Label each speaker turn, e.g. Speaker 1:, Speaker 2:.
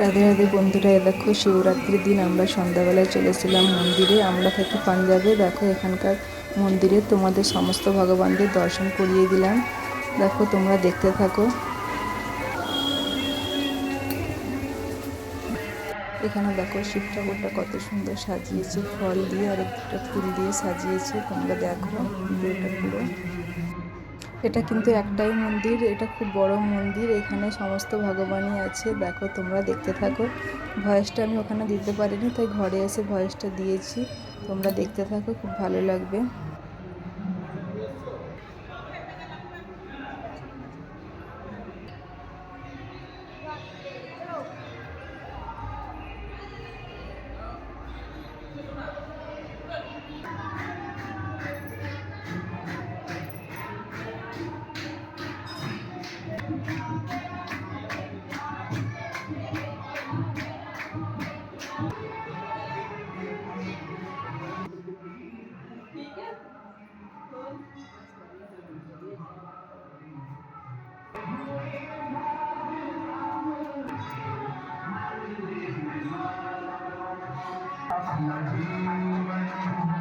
Speaker 1: রাধে রাধে বন্ধুরা এ দেখো শিবরাত্রির দিন আমরা সন্ধ্যাবেলায় চলেছিলাম মন্দিরে। আমরা থাকি পাঞ্জাবে। দেখো এখানকার মন্দিরে তোমাদের সমস্ত ভগবানদের দর্শন করিয়ে দিলাম। দেখো তোমরা দেখতে থাকো। এখানে দেখো শিব ঠাকুরটা কত সুন্দর সাজিয়েছে। ফল দিয়ে আর একটা ফুল দিয়ে সাজিয়েছে। তোমরা দেখো ভিডিওটা পুরো। এটা কিন্তু একটাই মন্দির, এটা খুব বড় মন্দির, এখানে সমস্ত ভগবানই আছে। দেখো, তোমরা দেখতে থাকো। ভয়েসটা আমি ওখানে দিতে পারিনি, তাই ঘরে এসে ভয়েসটা দিয়েছি। তোমরা দেখতে থাকো, খুব ভালো লাগবে। I'm not